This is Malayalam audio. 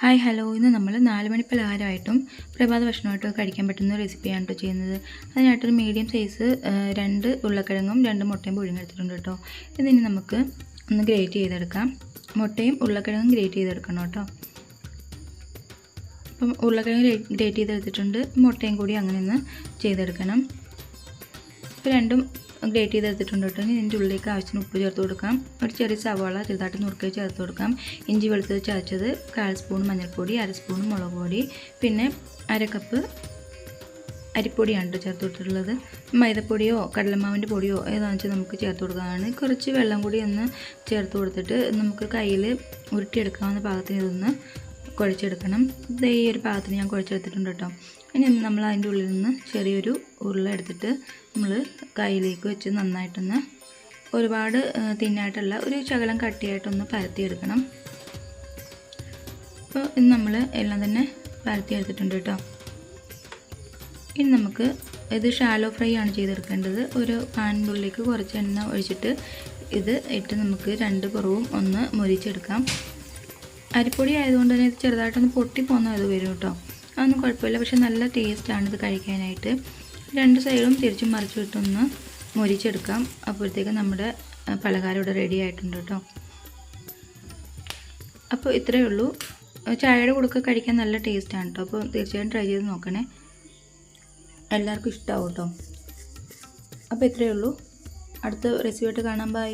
Hi hello. ഇന്ന് നമ്മൾ നാല് മണി പലഹാരമായിട്ടും പ്രഭാത ഭക്ഷണമായിട്ടും കഴിക്കാൻ പറ്റുന്ന റെസിപ്പിയാണ് കേട്ടോ ചെയ്യുന്നത്. അതിനായിട്ടൊരു മീഡിയം സൈസ് രണ്ട് ഉരുളക്കിഴങ്ങും രണ്ട് മുട്ടയും പുഴുങ്ങെടുത്തിട്ടുണ്ട് കേട്ടോ ഇതിന് നമുക്ക് ഒന്ന് ഗ്രേറ്റ് ചെയ്തെടുക്കാം. മുട്ടയും ഉരുളക്കിഴങ്ങും ഗ്രേറ്റ് ചെയ്തെടുക്കണം കേട്ടോ അപ്പം ഉരുളക്കിഴങ്ങ് ഗ്രേറ്റ് ചെയ്തെടുത്തിട്ടുണ്ട്. മുട്ടയും കൂടി അങ്ങനെ ഒന്ന് ചെയ്തെടുക്കണം. ഇപ്പോൾ രണ്ടും ഗ്രേറ്റ് ചെയ്തെടുത്തിട്ടുണ്ട് കേട്ടോ. ഇനി ഇതിന്റെ ഉള്ളിലേക്ക് ആവശ്യത്തിന് ഉപ്പ് ചേർത്ത് കൊടുക്കാം. ഒരു ചെറിയ സവാള ചെറുതായിട്ട് നുറുക്കി ചേർത്ത് കൊടുക്കാം. ഇഞ്ചി വെളുത്തത് ചതച്ചത് കാൽ സ്പൂൺ മഞ്ഞൾപ്പൊടി അര സ്പൂൺ മുളക് പൊടി പിന്നെ അര കപ്പ് അരിപ്പൊടിയാണ് കേട്ടോ ചേർത്ത് കൊടുത്തിട്ടുള്ളത്. മൈദപ്പൊടിയോ കടലമാവിന്റെ പൊടിയോ ഏതാണെന്ന് വെച്ചാൽ നമുക്ക് ചേർത്ത് കൊടുക്കാനാണ്. കുറച്ച് വെള്ളം കൂടി ഒന്ന് ചേർത്ത് കൊടുത്തിട്ട് നമുക്ക് കയ്യിൽ ഉരുട്ടിയെടുക്കാവുന്ന പാകത്തിന് ഇതൊന്ന് കുഴച്ചെടുക്കണം. ദേ ഈ ഒരു പാകത്തിന് ഞാൻ കുഴച്ചെടുത്തിട്ടുണ്ട് കേട്ടോ. ഇനി നമ്മൾ അതിന്റെ ഉള്ളിൽ നിന്ന് ചെറിയൊരു ഉരുള എടുത്തിട്ട് നമ്മൾ കയ്യിലേക്ക് വെച്ച് നന്നായിട്ടൊന്ന് ഒരുപാട് തിന്നായിട്ടുള്ള ഒരു ശകലം കട്ടിയായിട്ടൊന്ന് പരത്തിയെടുക്കണം. അപ്പോൾ ഇന്ന് നമ്മൾ എല്ലാം തന്നെ പരത്തിയെടുത്തിട്ടുണ്ട് കേട്ടോ. ഇനി നമുക്ക് ഇത് ഷാലോ ഫ്രൈ ആണ് ചെയ്തെടുക്കേണ്ടത്. ഒരു പാനിന്റെ ഉള്ളിലേക്ക് കുറച്ച് എണ്ണ ഒഴിച്ചിട്ട് ഇത് ഇട്ട് നമുക്ക് രണ്ട് കുറവും ഒന്ന് മുരിച്ചെടുക്കാം. അരിപ്പൊടി ആയതുകൊണ്ട് തന്നെ ഇത് ചെറുതായിട്ടൊന്ന് പൊട്ടി പോകുന്ന ഇത് വരും കേട്ടോ. അതൊന്നും കുഴപ്പമില്ല പക്ഷെ നല്ല ടേസ്റ്റാണ് ഇത് കഴിക്കാനായിട്ട്. രണ്ട് സൈഡും തിരിച്ചും മറിച്ച് വിട്ടൊന്ന് മുരിച്ചെടുക്കാം. അപ്പോഴത്തേക്ക് നമ്മുടെ പലഹാരം ഇവിടെ റെഡി ആയിട്ടുണ്ട് കേട്ടോ. അപ്പോൾ ഇത്രയേ ഉള്ളൂ. ചായയുടെ കൂടെ കഴിക്കാൻ നല്ല ടേസ്റ്റാണ് കേട്ടോ. അപ്പോൾ തീർച്ചയായും ട്രൈ ചെയ്ത് നോക്കണേ. എല്ലാവർക്കും ഇഷ്ടമാവും കേട്ടോ. അപ്പോൾ ഇത്രയേ ഉള്ളൂ. അടുത്ത റെസിപ്പി ആയിട്ട് കാണാൻ ബൈ